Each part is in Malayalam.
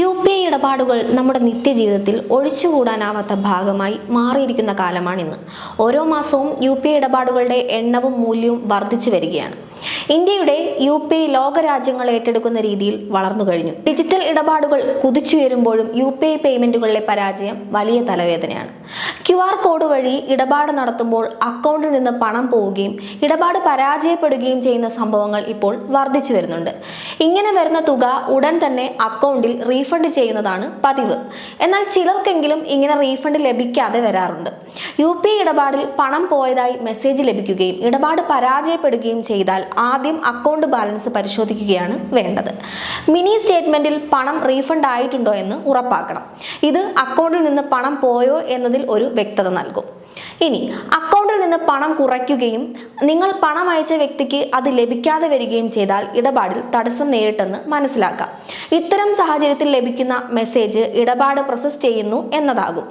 യു പി ഐ ഇടപാടുകൾ നമ്മുടെ നിത്യജീവിതത്തിൽ ഒഴിച്ചുകൂടാനാവാത്ത ഭാഗമായി മാറിയിരിക്കുന്ന കാലമാണിന്ന്. ഓരോ മാസവും യു പി ഐ ഇടപാടുകളുടെ എണ്ണവും മൂല്യവും വർദ്ധിച്ചു വരികയാണ്. ഇന്ത്യയുടെ യു പി ലോകരാജ്യങ്ങൾ ഏറ്റെടുക്കുന്ന രീതിയിൽ വളർന്നു കഴിഞ്ഞു. ഡിജിറ്റൽ ഇടപാടുകൾ കുതിച്ചുയരുമ്പോഴും യു പി ഐ പേയ്മെന്റുകളിലെ പരാജയം വലിയ തലവേദനയാണ്. ക്യു ആർ കോഡ് വഴി ഇടപാട് നടത്തുമ്പോൾ അക്കൗണ്ടിൽ നിന്ന് പണം പോവുകയും ഇടപാട് പരാജയപ്പെടുകയും ചെയ്യുന്ന സംഭവങ്ങൾ ഇപ്പോൾ വർദ്ധിച്ചു വരുന്നുണ്ട്. ഇങ്ങനെ വരുന്ന തുക ഉടൻ തന്നെ അക്കൗണ്ടിൽ റീഫണ്ട് ചെയ്യുന്നതാണ് പതിവ്. എന്നാൽ ചിലർക്കെങ്കിലും ഇങ്ങനെ റീഫണ്ട് ലഭിക്കാതെ വരാറുണ്ട്. യു പി ഇടപാടിൽ പണം പോയതായി മെസ്സേജ് ലഭിക്കുകയും ഇടപാട് പരാജയപ്പെടുകയും ചെയ്താൽ ആദ്യം അക്കൗണ്ട് ബാലൻസ് പരിശോധിക്കുകയാണ് വേണ്ടത്. മിനി സ്റ്റേറ്റ്മെന്റിൽ പണം റീഫണ്ട് ആയിട്ടുണ്ടോ എന്ന് ഉറപ്പാക്കണം. ഇത് അക്കൗണ്ടിൽ നിന്ന് പണം പോയോ എന്നതിൽ ഒരു വ്യക്തത നൽകും. ഇനി അക്കൗണ്ടിൽ നിന്ന് പണം കുറയ്ക്കുകയും നിങ്ങൾ പണം അയച്ച വ്യക്തിക്ക് അത് ലഭിക്കാതെ വരികയും ചെയ്താൽ ഇടപാടിൽ തടസ്സം നേരിട്ടെന്ന് മനസ്സിലാക്കാം. ഇത്തരം സാഹചര്യത്തിൽ ലഭിക്കുന്ന മെസ്സേജ് ഇടപാട് പ്രോസസ് ചെയ്യുന്നു എന്നതാകും.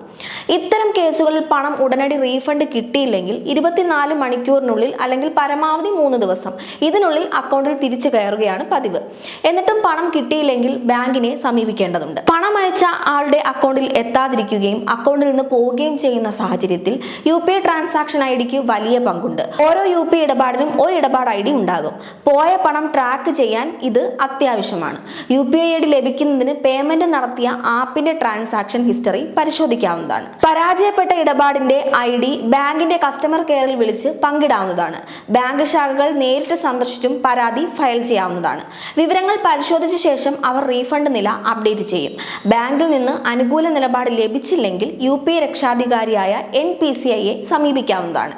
ഇത്തരം കേസുകളിൽ പണം ഉടനടി റീഫണ്ട് കിട്ടിയില്ലെങ്കിൽ ഇരുപത്തിനാല് മണിക്കൂറിനുള്ളിൽ അല്ലെങ്കിൽ പരമാവധി മൂന്ന് ദിവസം ഇതിനുള്ളിൽ അക്കൗണ്ടിൽ തിരിച്ചു കയറുകയാണ് പതിവ്. എന്നിട്ടും പണം കിട്ടിയില്ലെങ്കിൽ ബാങ്കിനെ സമീപിക്കേണ്ടതുണ്ട്. പണം അയച്ച ആളുടെ അക്കൗണ്ടിൽ എത്താതിരിക്കുകയും അക്കൗണ്ടിൽ നിന്ന് പോവുകയും ചെയ്യുന്ന സാഹചര്യത്തിൽ U P I transaction I ഡിക്ക് വലിയ പങ്കുണ്ട്. ഓരോ യു പി ഇടപാടിനും ഒരു ഇടപാട് ഐ ഡി ഉണ്ടാകും. പോയ പണം ട്രാക്ക് ചെയ്യാൻ ഇത് അത്യാവശ്യമാണ്. U P I I D ലഭിക്കുന്നതിന് പേയ്മെന്റ് നടത്തിയ ആപ്പിന്റെ ട്രാൻസാക്ഷൻ ഹിസ്റ്ററി പരിശോധിക്കാവുന്നതാണ്. പരാജയപ്പെട്ട ഇടപാടിന്റെ ഐ ഡി ബാങ്കിന്റെ കസ്റ്റമർ കെയറിൽ വിളിച്ച് പങ്കിടാവുന്നതാണ്. ബാങ്ക് ശാഖകൾ നേരിട്ട് സന്ദർശിച്ചും പരാതി ഫയൽ ചെയ്യാവുന്നതാണ്. വിവരങ്ങൾ പരിശോധിച്ച ശേഷം അവർ റീഫണ്ട് നില അപ്ഡേറ്റ് ചെയ്യും. ബാങ്കിൽ നിന്ന് അനുകൂല നിലപാട് ലഭിച്ചില്ലെങ്കിൽ യു പി രക്ഷാധികാരിയായ എൻ പി സി ഐയെ സമീപിക്കാവുന്നതാണ്.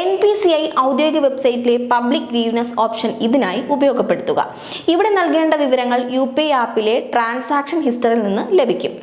എൻ പി സി ഐ ഔദ്യോഗിക വെബ്സൈറ്റിലെ പബ്ലിക് ഗ്രീവ്നസ് ഓപ്ഷൻ ഇതിനായി ഉപയോഗപ്പെടുത്തുക. ഇവിടെ നൽകേണ്ട വിവരങ്ങൾ യു ആപ്പിലെ ട്രാൻസാക്ഷൻ ഹിസ്റ്ററിൽ നിന്ന് ലഭിക്കും.